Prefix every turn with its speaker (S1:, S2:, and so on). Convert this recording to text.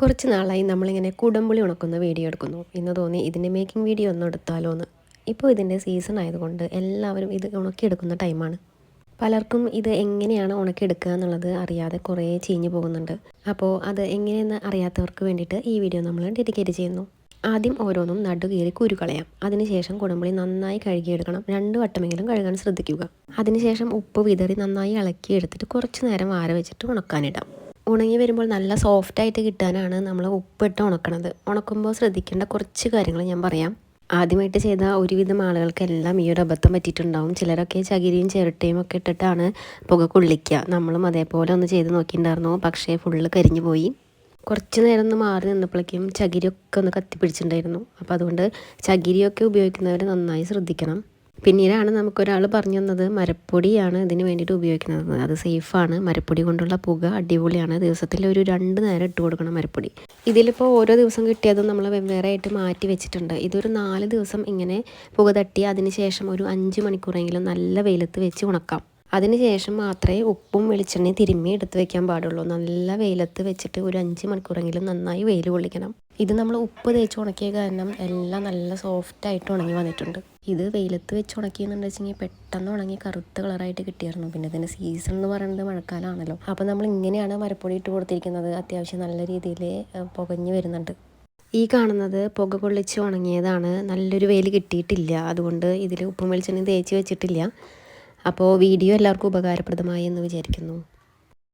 S1: കുറച്ച് നാളായി നമ്മളിങ്ങനെ കുടംപുളി ഉണക്കുന്ന വീഡിയോ എടുക്കുന്നു. ഇന്ന് തോന്നി ഇതിന്റെ മേക്കിംഗ് വീഡിയോ ഒന്നും എടുത്താലോ എന്ന്. ഇപ്പോൾ ഇതിന്റെ സീസൺ ആയതുകൊണ്ട് എല്ലാവരും ഇത് ഉണക്കിയെടുക്കുന്ന ടൈമാണ് പലർക്കും ഇത് എങ്ങനെയാണ് ഉണക്കിയെടുക്കുക എന്നുള്ളത് അറിയാതെ കുറേ ചീഞ്ഞു പോകുന്നുണ്ട്. അപ്പോൾ അത് എങ്ങനെയെന്ന് അറിയാത്തവർക്ക് വേണ്ടിയിട്ട് ഈ വീഡിയോ നമ്മൾ ഡെഡിക്കേറ്റ് ചെയ്യുന്നു. ആദ്യം ഓരോന്നും നടുകീറി കുരു കളയാം അതിനുശേഷം കുടംപുളി നന്നായി കഴുകിയെടുക്കണം. രണ്ട് വട്ടമെങ്കിലും കഴുകാൻ ശ്രദ്ധിക്കുക. അതിനുശേഷം ഉപ്പ് വിതറി നന്നായി ഇളക്കി എടുത്തിട്ട് കുറച്ച് നേരം വാര വെച്ചിട്ട് ഉണക്കാനിടാം. ഉണങ്ങി വരുമ്പോൾ നല്ല സോഫ്റ്റായിട്ട് കിട്ടാനാണ് നമ്മൾ ഉപ്പിട്ട് ഉണക്കണത്. ഉണക്കുമ്പോൾ ശ്രദ്ധിക്കേണ്ട കുറച്ച് കാര്യങ്ങൾ ഞാൻ പറയാം. ആദ്യമായിട്ട് ചെയ്ത ഒരുവിധം ആളുകൾക്കെല്ലാം ഈ ഒരു അബദ്ധം പറ്റിയിട്ടുണ്ടാവും. ചിലരൊക്കെ ചകിരിയും ചിരട്ടയും ഒക്കെ ഇട്ടിട്ടാണ് പുക കൊള്ളിക്കുക നമ്മളും അതേപോലെ ഒന്ന് ചെയ്ത് നോക്കിയിട്ടുണ്ടായിരുന്നു. പക്ഷേ ഫുള്ള് കരിഞ്ഞു പോയി. കുറച്ച് നേരം ഒന്ന് മാറി നിന്നപ്പോഴേക്കും ചകിരിയൊക്കെ ഒന്ന് കത്തിപ്പിടിച്ചിട്ടുണ്ടായിരുന്നു. അപ്പോൾ അതുകൊണ്ട് ചകിരിയൊക്കെ ഉപയോഗിക്കുന്നവർ നന്നായി ശ്രദ്ധിക്കണം. പിന്നീടാണ് നമുക്കൊരാൾ പറഞ്ഞു തന്നത് മരപ്പൊടിയാണ് ഇതിന് വേണ്ടിയിട്ട് ഉപയോഗിക്കുന്നത്. അത് സേഫാണ്. മരപ്പൊടി കൊണ്ടുള്ള പുക അടിപൊളിയാണ്. ദിവസത്തിൽ ഒരു രണ്ട് നേരം ഇട്ട് കൊടുക്കണം മരപ്പൊടി. ഇതിലിപ്പോൾ ഓരോ ദിവസം കിട്ടിയതും നമ്മൾ വെവ്വേറെ ആയിട്ട് മാറ്റി വെച്ചിട്ടുണ്ട്. ഇതൊരു നാല് ദിവസം ഇങ്ങനെ പുക തട്ടി അതിന് ശേഷം ഒരു അഞ്ച് മണിക്കൂറെങ്കിലും നല്ല വെയിലത്ത് വെച്ച് ഉണക്കാം. അതിനുശേഷം മാത്രമേ ഉപ്പും വെളിച്ചെണ്ണയും തിരുമ്മി എടുത്ത് വെക്കാൻ പാടുള്ളൂ. നല്ല വെയിലത്ത് വെച്ചിട്ട് ഒരു അഞ്ച് മണിക്കൂറെങ്കിലും നന്നായി വെയിൽ കൊള്ളിക്കണം. ഇത് നമ്മൾ ഉപ്പ് തേച്ച് ഉണക്കിയ കാരണം എല്ലാം നല്ല സോഫ്റ്റായിട്ട് ഉണങ്ങി വന്നിട്ടുണ്ട്. ഇത് വെയിലത്ത് വെച്ച് ഉണക്കിയെന്നുണ്ട് വെച്ചെങ്കിൽ പെട്ടെന്ന് ഉണങ്ങി കറുത്ത കളറായിട്ട് കിട്ടിയായിരുന്നു. പിന്നെ ഇതിന്റെ സീസൺ എന്ന് പറയുന്നത് മഴക്കാലമാണല്ലോ അപ്പോൾ നമ്മൾ ഇങ്ങനെയാണ് മരപ്പൊടി ഇട്ട് കൊടുത്തിരിക്കുന്നത്. അത്യാവശ്യം നല്ല രീതിയിൽ പുകഞ്ഞു വരുന്നുണ്ട്. ഈ കാണുന്നത് പുക കൊള്ളിച്ച് ഉണങ്ങിയതാണ്. നല്ലൊരു വെയിൽ കിട്ടിയിട്ടില്ല. അതുകൊണ്ട് ഇതിൽ ഉപ്പും വെളിച്ചെണ്ണയും തേച്ച് വെച്ചിട്ടില്ല. അപ്പോൾ വീഡിയോ എല്ലാവർക്കും ഉപകാരപ്രദമായി എന്ന് വിചാരിക്കുന്നു.